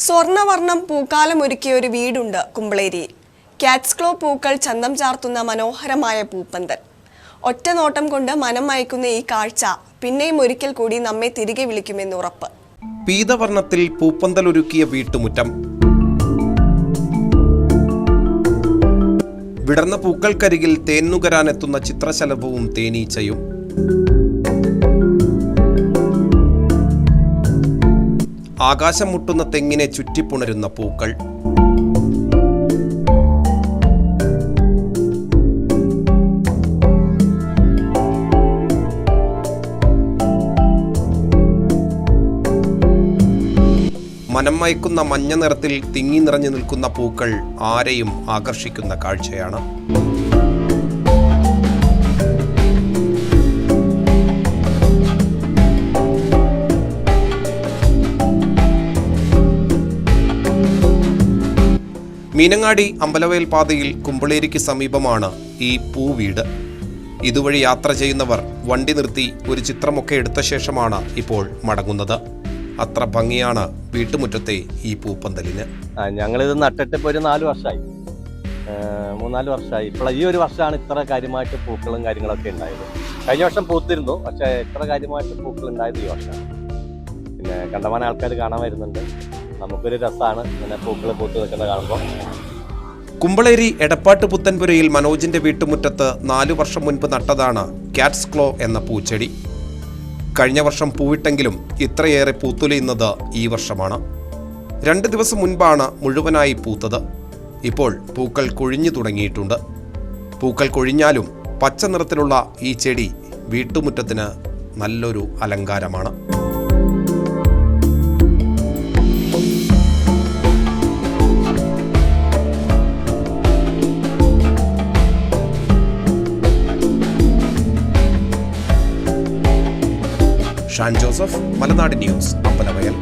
സ്വർണവർണം പൂക്കാലമൊരുക്കിയ ഒരു വീടുണ്ട് കുമ്പളേരിയിൽ. ക്യാറ്റ്സ്ക്ലോ പൂക്കൾ ചന്തം ചാർത്തുന്ന മനോഹരമായ പൂപ്പന്തൽ. ഒറ്റ നോട്ടം കൊണ്ട് മനം മയക്കുന്ന ഈ കാഴ്ച പിന്നെയും ഒരിക്കൽ കൂടി നമ്മെ തിരികെ വിളിക്കുമെന്ന് ഉറപ്പ്. പീതവർണത്തിൽ പൂപ്പന്തലൊരുക്കിയ വീട്ടുമുറ്റം. വിടർന്ന പൂക്കൾക്കരികിൽ തേന്നുകരാനെത്തുന്ന ചിത്രശലഭവും തേനീച്ചയും. ആകാശം മുട്ടുന്ന തെങ്ങിനെ ചുറ്റിപ്പുണരുന്ന പൂക്കൾ. മനം മയക്കുന്ന മഞ്ഞ നിറത്തിൽ തിങ്ങി നിറഞ്ഞു നിൽക്കുന്ന പൂക്കൾ ആരെയും ആകർഷിക്കുന്ന കാഴ്ചയാണ്. മീനങ്ങാടി അമ്പലവയൽ പാതയിൽ കുമ്പളേരിക്ക് സമീപമാണ് ഈ പൂവീട്. ഇതുവഴി യാത്ര ചെയ്യുന്നവർ വണ്ടി നിർത്തി ഒരു ചിത്രമൊക്കെ എടുത്ത ശേഷമാണ് ഇപ്പോൾ മടങ്ങുന്നത്. അത്ര ഭംഗിയാണ് വീട്ടുമുറ്റത്തെ ഈ പൂപ്പന്തലിന്. ഞങ്ങളിത് നട്ടിട്ട് ഇപ്പോൾ ഒരു നാല് വർഷമായി മൂന്നാൽ വർഷമായി ഇപ്പോൾ ഈ ഒരു വർഷമാണ് ഇത്ര കാര്യമായിട്ട് പൂക്കളും കാര്യങ്ങളൊക്കെ ഉണ്ടായത്. കഴിഞ്ഞ വർഷം പൂത്തിരുന്നു പക്ഷേ ഇത്ര കാര്യമായിട്ട് പൂക്കൾ ഉണ്ടായത് ഈ വർഷമാണ് പിന്നെ കണ്ടമാന ആൾക്കാർ കാണാൻ വരുന്നുണ്ട്. നമുക്കൊരു രസമാണ് ഇങ്ങനെ പൂക്കൾ പൂത്ത് നിൽക്കുന്നത് കാണുമ്പോൾ കുമ്പളേരി എടപ്പാട്ട് പുത്തൻപുരയിൽ മനോജിന്റെ വീട്ടുമുറ്റത്ത് നാലു വർഷം മുൻപ് നട്ടതാണ് കാറ്റ്സ് ക്ലോ എന്ന പൂച്ചെടി. കഴിഞ്ഞ വർഷം പൂവിട്ടെങ്കിലും ഇത്രയേറെ പൂത്തുലയുന്നത് ഈ വർഷമാണ്. രണ്ട് ദിവസം മുൻപാണ് മുഴുവനായി പൂത്തത്. ഇപ്പോൾ പൂക്കൾ കൊഴിഞ്ഞു തുടങ്ങിയിട്ടുണ്ട്. പൂക്കൾ കൊഴിഞ്ഞാലും പച്ച നിറത്തിലുള്ള ഈ ചെടി വീട്ടുമുറ്റത്തിന് നല്ലൊരു അലങ്കാരമാണ്. ഷാൻ ജോസഫ് മലനാട് ന്യൂസ് അമ്പലവയൽ.